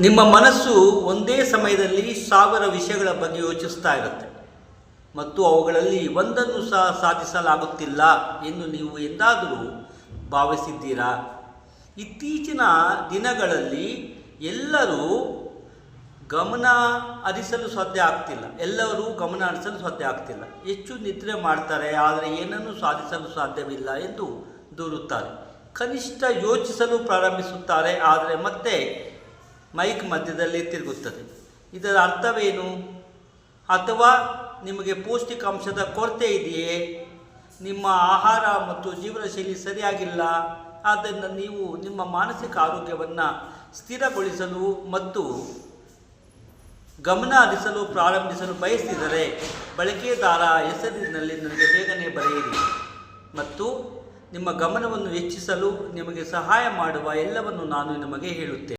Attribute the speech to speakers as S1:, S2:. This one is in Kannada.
S1: ನಿಮ್ಮ ಮನಸ್ಸು ಒಂದೇ ಸಮಯದಲ್ಲಿ ಸಾವಿರ ವಿಷಯಗಳ ಬಗ್ಗೆ ಯೋಚಿಸ್ತಾ ಇರುತ್ತೆ. ಮತ್ತು ಅವುಗಳಲ್ಲಿ ಒಂದನ್ನು ಸಹ ಸಾಧಿಸಲಾಗುತ್ತಿಲ್ಲ ಎಂದು ನೀವು ಎಂದಾದರೂ ಭಾವಿಸಿದ್ದೀರಾ? ಇತ್ತೀಚಿನ ದಿನಗಳಲ್ಲಿ ಎಲ್ಲರೂ ಗಮನ ಹರಿಸಲು ಸಾಧ್ಯ ಆಗ್ತಿಲ್ಲ. ಎಲ್ಲರೂ ಗಮನ ಹರಿಸಲು ಸಾಧ್ಯ ಆಗ್ತಿಲ್ಲ. ಹೆಚ್ಚು ನಿದ್ರೆ ಮಾಡ್ತಾರೆ, ಆದರೆ ಏನನ್ನು ಸಾಧಿಸಲು ಸಾಧ್ಯವಿಲ್ಲ ಎಂದು ದೂರುತ್ತಾರೆ. ಕನಿಷ್ಠ ಯೋಚಿಸಲು ಪ್ರಾರಂಭಿಸುತ್ತಾರೆ, ಆದರೆ ಮತ್ತೆ ಮೈಕ್ ಮಧ್ಯದಲ್ಲಿ ತಿರುಗುತ್ತದೆ. ಇದರ ಅರ್ಥವೇನು? ಅಥವಾ ನಿಮಗೆ ಪೌಷ್ಟಿಕಾಂಶದ ಕೊರತೆ ಇದೆಯೇ? ನಿಮ್ಮ ಆಹಾರ ಮತ್ತು ಜೀವನ ಶೈಲಿ ಸರಿಯಾಗಿಲ್ಲ. ಆದ್ದರಿಂದ ನೀವು ನಿಮ್ಮ ಮಾನಸಿಕ ಆರೋಗ್ಯವನ್ನು ಸ್ಥಿರಗೊಳಿಸಲು ಮತ್ತು ಗಮನ ಹರಿಸಲು ಪ್ರಾರಂಭಿಸಲು ಬಯಸಿದರೆ ಬಳಕೆದಾರ ಹೆಸರಿನಲ್ಲಿ ನನಗೆ ಬೇಗನೆ ಬರೆಯಿರಿ. ಮತ್ತು ನಿಮ್ಮ ಗಮನವನ್ನು ಹೆಚ್ಚಿಸಲು ನಿಮಗೆ ಸಹಾಯ ಮಾಡುವ ಎಲ್ಲವನ್ನು ನಾನು ನಿಮಗೆ ಹೇಳುತ್ತೇನೆ.